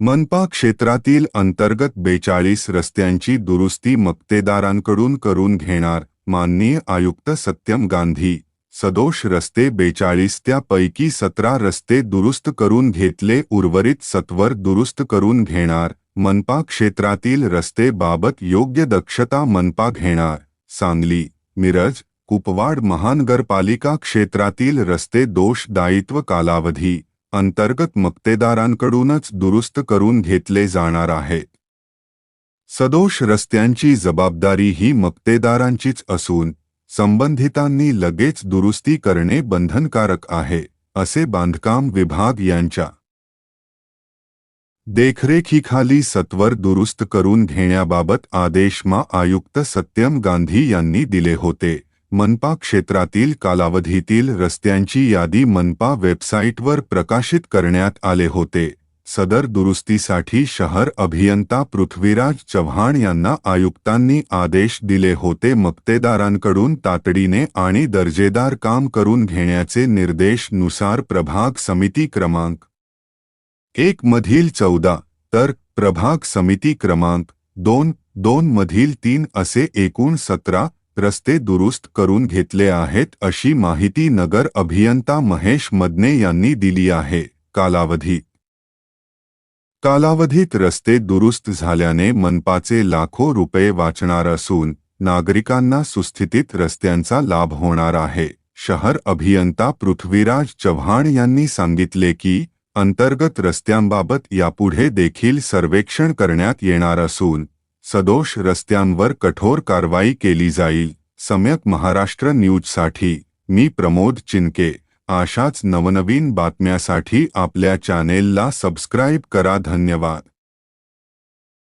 मनपा क्षेत्रातील अंतर्गत बेचाळीस रस्त्यांची दुरुस्ती मक्तेदारांकडून करून घेणार, माननीय आयुक्त सत्यम गांधी. सदोष रस्ते बेचाळीस त्यापैकी सतरा रस्ते दुरुस्त करून घेतले, उर्वरित सत्वर दुरुस्त करून घेणार, मनपा क्षेत्रातील रस्ते बाबत योग्य दक्षता मनपा घेणार. सांगली, मिरज, कुपवाड महानगरपालिका क्षेत्रातील रस्ते दोष दायित्व कालावधी. अंतर्गत मक्तेदारांकडूनच दुरुस्त करून घेतले जाणार आहेत सदोष रस्त्यांची जबाबदारी ही मक्तेदारांचीच असून संबंधितांनी लगेच दुरुस्ती करणे बंधनकारक आहे असे बांधकाम विभाग यांच्या देखरेखीखाली सत्वर दुरुस्त करून घेण्याबाबत आदेश मा आयुक्त सत्यम गांधी यांनी दिले होते. मनपा क्षेत्रातील कालावधीतील रस्त्यांची यादी मनपा वेबसाईटवर प्रकाशित करण्यात आले होते. सदर दुरुस्तीसाठी शहर अभियंता पृथ्वीराज चव्हाण यांना आयुक्तांनी आदेश दिले होते. मक्तेदारांकडून तातडीने आणि दर्जेदार काम करून घेण्याचे निर्देशनुसार प्रभाग समिती क्रमांक एक मधील चौदा तर प्रभाग समिती क्रमांक दोन दोन मधील तीन असे एकूण सतरा रस्ते दुरुस्त करून घेतले आहेत अशी माहिती नगर अभियंता महेश मदने यांनी दिली आहे. कालावधी. कालावधीत रस्ते दुरुस्त झाल्याने मनपाचे लाखो रुपये वाचणार असून नागरिकांना सुस्थितीत रस्त्यांचा लाभ होणार आहे. शहर अभियंता पृथ्वीराज चव्हाण यांनी सांगितले की अंतर्गत रस्त्यांबाबत यापुढे देखील सर्वेक्षण करण्यात येणार असून सदोष रस्त्यांवर कठोर कारवाई केली जाईल. सम्यक महाराष्ट्र न्यूज़ न्यूजसाठी मी प्रमोद चिनके. अशाच नवनवीन बातम्यासाठी आपल्या चॅनेलला सबस्क्राईब करा. धन्यवाद.